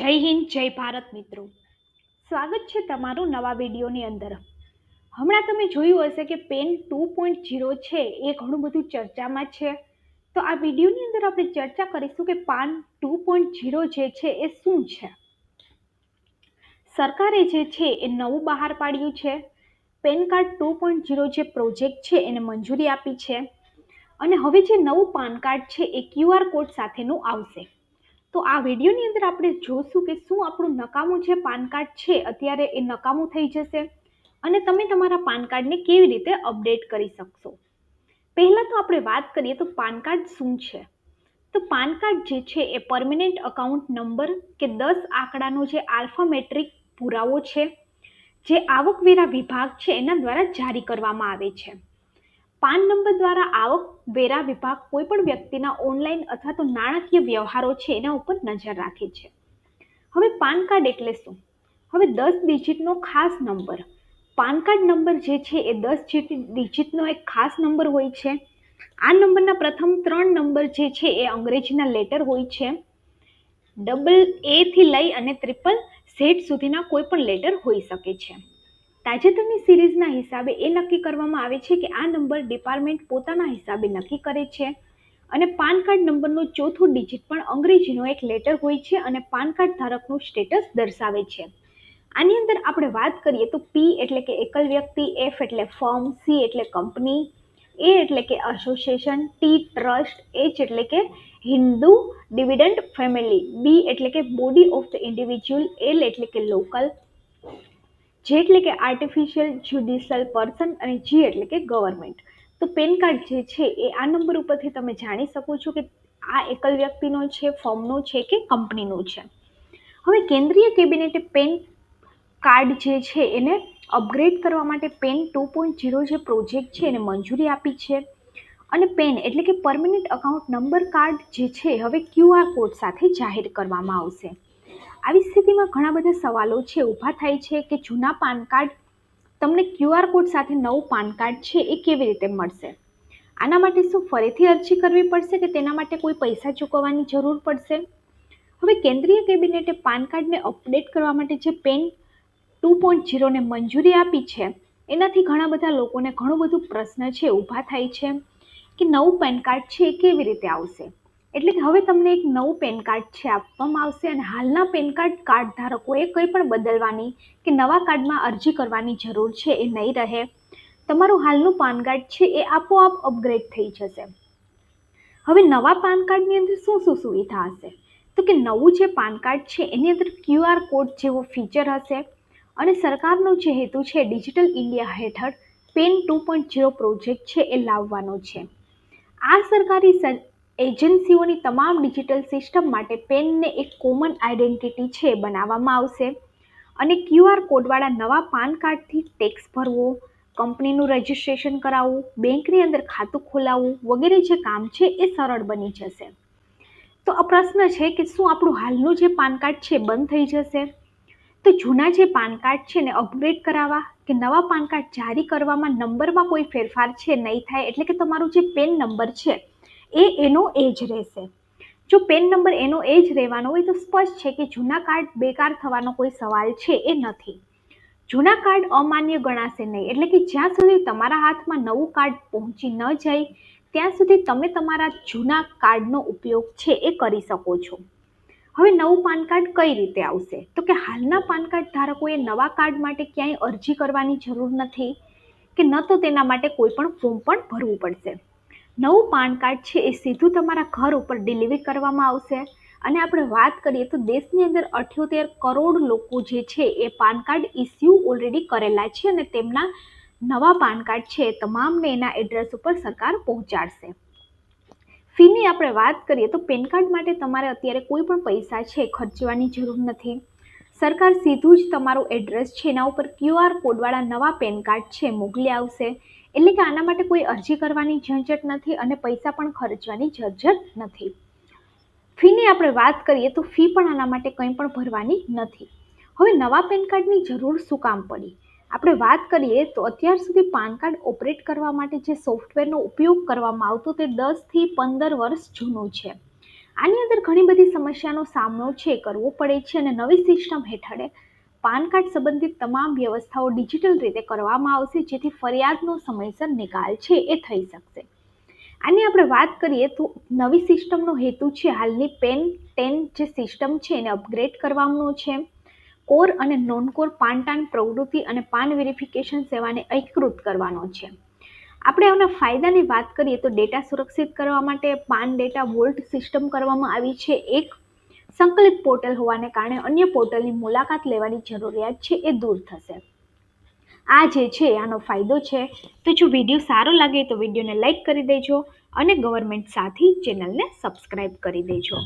જય હિન્દ, જય ભારત મિત્રો. સ્વાગત છે તમારું નવા વિડીયોની અંદર. હમણાં તમે જોયું હશે કે પેન ટુ પોઈન્ટ ઝીરો છે, એ ઘણું બધું ચર્ચામાં છે. તો આ વિડીયોની અંદર આપણે ચર્ચા કરીશું કે પાન ટુ પોઈન્ટ ઝીરો જે છે, એ શું છે? સરકારે જે છે, એ નવું બહાર પાડ્યું છે. PAN card two point zero જે પ્રોજેક્ટ છે, એને મંજૂરી આપી છે. અને હવે જે નવું પાન કાર્ડ છે, એ ક્યુઆર કોડ સાથેનું આવશે. તો આ વિડીયોની અંદર આપણે જોશું કે શું આપણું નકામું જે પાન કાર્ડ છે, અત્યારે એ નકામું થઈ જશે અને તમે તમારા પાન કાર્ડને કેવી રીતે અપડેટ કરી શકશો. પહેલાં તો આપણે વાત કરીએ તો પાન કાર્ડ શું છે? તો પાન કાર્ડ જે છે એ પરમિનન્ટ અકાઉન્ટ નંબર કે દસ આંકડાનો જે આલ્ફામેટ્રિક પુરાવો છે, જે આવકવેરા વિભાગ છે એના દ્વારા જારી કરવામાં આવે છે. પાન નંબર દ્વારા આવક, વેરા વિભાગ કોઈ પણ વ્યક્તિના ઓનલાઈન અથવા તો નાણાકીય વ્યવહારો છે, એના ઉપર નજર રાખે છે. હવે પાન કાર્ડ એટલે શું? હવે દસ ડિજિટનો ખાસ નંબર. પાન કાર્ડ નંબર જે છે, એ દસ ડિજિટનો એક ખાસ નંબર હોય છે. આ નંબરના પ્રથમ ત્રણ નંબર જે છે, એ અંગ્રેજીના લેટર હોય છે. ડબલ એથી લઈ અને ટ્રિપલ ઝેડ સુધીના કોઈ પણ લેટર હોઈ શકે છે. તાજેતરની સિરીઝના હિસાબે એ નક્કી કરવામાં આવે છે કે આ નંબર ડિપાર્ટમેન્ટ પોતાના હિસાબે નક્કી કરે છે. અને પાન કાર્ડ નંબરનો ચોથો ડિજિટ પણ અંગ્રેજીનો એક લેટર હોય છે અને પાન કાર્ડ ધારકનું સ્ટેટસ દર્શાવે છે. આની અંદર આપણે વાત કરીએ તો પી એટલે કે એકલ વ્યક્તિ એફ એટલે ફર્મ સી એટલે કંપની એ એટલે કે એસોસિએશન ટી ટ્રસ્ટ એચ એટલે કે હિન્દુ ડિવિડન્ડ ફેમિલી બી એટલે કે body of the individual L એટલે કે લોકલ જે એટલે કે આર્ટિફિશિયલ જ્યુડિશિયલ પર્સન અને જી એટલે કે ગવર્મેન્ટ તો પેન કાર્ડ જે છે, એ આ નંબર ઉપરથી તમે જાણી શકો છો કે આ એકલ વ્યક્તિનો છે, ફોર્મનો છે કે કંપનીનો છે. હવે કેન્દ્રીય કેબિનેટે પેન કાર્ડ જે છે, એને અપગ્રેડ કરવા માટે પેન ટુ પોઈન્ટ ઝીરો જે પ્રોજેક્ટ છે, એને મંજૂરી આપી છે. અને પેન એટલે કે પરમેનન્ટ અકાઉન્ટ નંબર કાર્ડ જે છે, હવે ક્યુઆર કોડ સાથે જાહેર કરવામાં આવશે. આવી સ્થિતિમાં ઘણા બધા સવાલો છે, ઊભા થાય છે કે જૂના પાન કાર્ડ, તમને ક્યુઆર કોડ સાથે નવું પાન કાર્ડ છે એ કેવી રીતે મળશે? આના માટે શું ફરીથી અરજી કરવી પડશે કે તેના માટે કોઈ પૈસા ચૂકવવાની જરૂર પડશે? હવે કેન્દ્રીય કેબિનેટે પાન કાર્ડને અપડેટ કરવા માટે જે પેન ટુ પોઈન્ટ ઝીરોને મંજૂરી આપી છે, એનાથી ઘણા બધા લોકોને ઘણું બધું પ્રશ્ન છે, ઊભા થાય છે કે નવું પેન કાર્ડ છે એ કેવી રીતે આવશે? એટલે કે હવે તમને એક નવું પેન કાર્ડ છે આપવામાં આવશે અને હાલના પેન કાર્ડ કાર્ડ ધારકોએ કંઈ પણ બદલવાની કે નવા કાર્ડમાં અરજી કરવાની જરૂર છે એ નહીં રહે. તમારું હાલનું પાન કાર્ડ છે એ આપોઆપ અપગ્રેડ થઈ જશે. હવે નવા પાન કાર્ડની અંદર શું શું સુવિધા હશે? તો કે નવું જે પાન કાર્ડ છે એની અંદર ક્યુઆર કોડ જેવો ફીચર હશે અને સરકારનો જે હેતુ છે ડિજિટલ ઇન્ડિયા હેઠળ PAN two point zero project છે એ લાવવાનો છે. આ સરકારી એજન્સીઓની તમામ ડિજિટલ સિસ્ટમ માટે પેનને એક કોમન આઈડેન્ટિટી છે બનાવવામાં આવશે. અને ક્યુઆર કોડવાળા નવા પાન કાર્ડથી ટેક્સ ભરવો, કંપનીનું રજિસ્ટ્રેશન કરાવવું, બેંકની અંદર ખાતું ખોલાવવું વગેરે જે કામ છે એ સરળ બની જશે. તો આ પ્રશ્ન છે કે શું આપણું હાલનું જે પાન કાર્ડ છે બંધ થઈ જશે? તો જૂના જે પાન કાર્ડ છે ને અપગ્રેડ કરાવવા કે નવા પાન કાર્ડ જારી કરવામાં નંબરમાં કોઈ ફેરફાર છે, નહીં થાય એટલે કે તમારું જે પેન નંબર છે એ એનો એ જ રહેશે. જો પેન નંબર એનો એ જ રહેવાનો હોય તો સ્પષ્ટ છે કે જૂના કાર્ડ બેકાર થવાનો કોઈ સવાલ છે એ નથી. જૂના કાર્ડ અમાન્ય ગણાશે નહીં, એટલે કે જ્યાં સુધી તમારા હાથમાં નવું કાર્ડ પહોંચી ન જાય, ત્યાં સુધી તમે તમારા જૂના કાર્ડનો ઉપયોગ છે એ કરી શકો છો. હવે નવું પાન કાર્ડ કઈ રીતે આવશે? તો કે હાલના પાન કાર્ડ ધારકોએ નવા કાર્ડ માટે ક્યાંય અરજી કરવાની જરૂર નથી કે ન તો તેના માટે કોઈ પણ ફોર્મ પણ ભરવું પડશે. નવું પાન કાર્ડ છે એ સીધું તમારા ઘર ઉપર ડિલિવરી કરવામાં આવશે. અને આપણે વાત કરીએ તો દેશની અંદર અઠ્યોતેર કરોડ લોકો જે છે એ પાન કાર્ડ ઇસ્યુ ઓલરેડી કરેલા છે અને તેમના નવા પાન કાર્ડ છે તમામને એના એડ્રેસ ઉપર સરકાર પહોંચાડશે. ફીની આપણે વાત કરીએ તો પેન કાર્ડ માટે તમારે અત્યારે કોઈ પણ પૈસા છે ખર્ચવાની જરૂર નથી. સરકાર સીધું જ તમારું એડ્રેસ છે એના ઉપર ક્યુઆર કોડવાળા નવા પેન કાર્ડ છે મોકલી આવશે. એટલે કે આના માટે કોઈ અરજી કરવાની ઝંઝટ નથી અને પૈસા પણ ખર્ચવાની ઝંઝટ નથી. ફીની આપણે વાત કરીએ તો ફી પણ આના માટે કંઈ પણ ભરવાની નથી. હવે નવા પેન કાર્ડની જરૂર શું કામ પડી? આપણે વાત કરીએ તો અત્યાર સુધી પાન કાર્ડ ઓપરેટ કરવા માટે જે સોફ્ટવેરનો ઉપયોગ કરવામાં આવતો તે દસથી પંદર વર્ષ જૂનું છે. આની અંદર ઘણી બધી સમસ્યાનો સામનો છે, કરવો પડે છે અને નવી સિસ્ટમ હેઠળ પાન કાર્ડ સંબંધિત તમામ વ્યવસ્થાઓ ડિજિટલ રીતે કરવામાં આવશે, જેથી ફરિયાદનો સમયસર નિકાલ છે એ થઈ શકશે. આની આપણે વાત કરીએ તો નવી સિસ્ટમનો હેતુ છે હાલની પેન ટેન જે સિસ્ટમ છે એને અપગ્રેડ કરવાનો છે. કોર અને નોન કોર પાન ટાન પ્રવૃત્તિ અને પાન વેરિફિકેશન સેવાને એકીકૃત કરવાનો છે. આપણે આના ફાયદાની વાત કરીએ તો ડેટા સુરક્ષિત કરવા માટે પાન ડેટા વોલ્ટ સિસ્ટમ કરવામાં આવી છે. એક સંકલિત પોર્ટલ હોવાને કારણે અન્ય પોર્ટલની મુલાકાત લેવાની જરૂરિયાત છે એ દૂર થશે. આ જે છે, આનો ફાયદો છે. તો જો વીડિયો સારો લાગે તો વિડીયોને લાઇક કરી દેજો અને ગવર્મેન્ટ સાથી ચેનલને સબસ્ક્રાઈબ કરી દેજો.